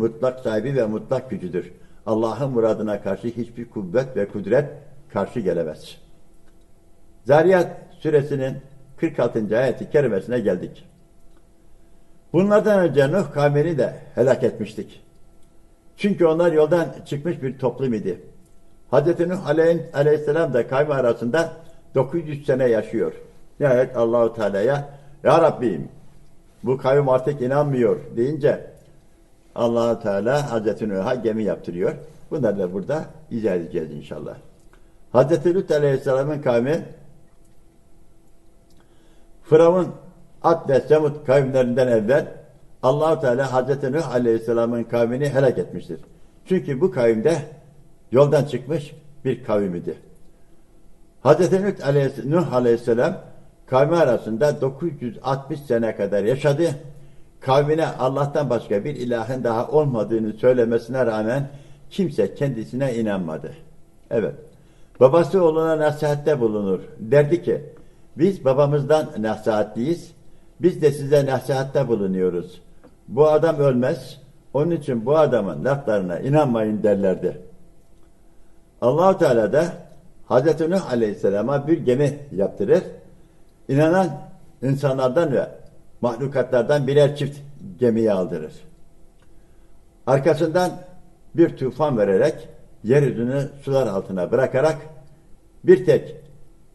mutlak sahibi ve mutlak gücüdür. Allah'ın muradına karşı hiçbir kuvvet ve kudret karşı gelemez. Zariyat suresinin 46. ayeti kerimesine geldik. Bunlardan önce Nuh kavmini de helak etmiştik. Çünkü onlar yoldan çıkmış bir toplum idi. Hz. Nuh aleyh- aleyhisselam da kavmi arasında 900 sene yaşıyor. Nihayet Allahu Teala'ya Ya Rabbim bu kavim artık inanmıyor deyince Allahu Teala Hz. Nuh'a gemi yaptırıyor. Bunları da burada izah edeceğiz inşallah. Hz. Lut Aleyhisselam'ın kavmi Firavun Ad ve Semud kavimlerinden evvel Allahu Teala Hazreti Nuh Aleyhisselam'ın kavmini helak etmiştir. Çünkü bu kavimde yoldan çıkmış bir kavim idi. Hazreti Nuh Aleyhisselam, Nuh Aleyhisselam kavmi arasında 960 sene kadar yaşadı. Kavmine Allah'tan başka bir ilahın daha olmadığını söylemesine rağmen kimse kendisine inanmadı. Evet. Babası oğluna nasihatte bulunur. Derdi ki, biz babamızdan nasihatliyiz, biz de size nasihatte bulunuyoruz. Bu adam ölmez, onun için bu adamın laflarına inanmayın derlerdi. Allahu Teala da Hazreti Nuh Aleyhisselam'a bir gemi yaptırır. İnanan insanlardan ve mahlukatlardan birer çift gemiyi aldırır. Arkasından bir tufan vererek yeryüzünü sular altına bırakarak bir tek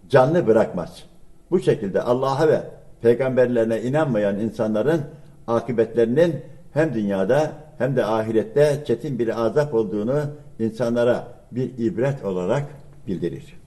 canlı bırakmaz. Bu şekilde Allah'a ve peygamberlerine inanmayan insanların akıbetlerinin hem dünyada hem de ahirette çetin bir azap olduğunu insanlara bir ibret olarak bildirir.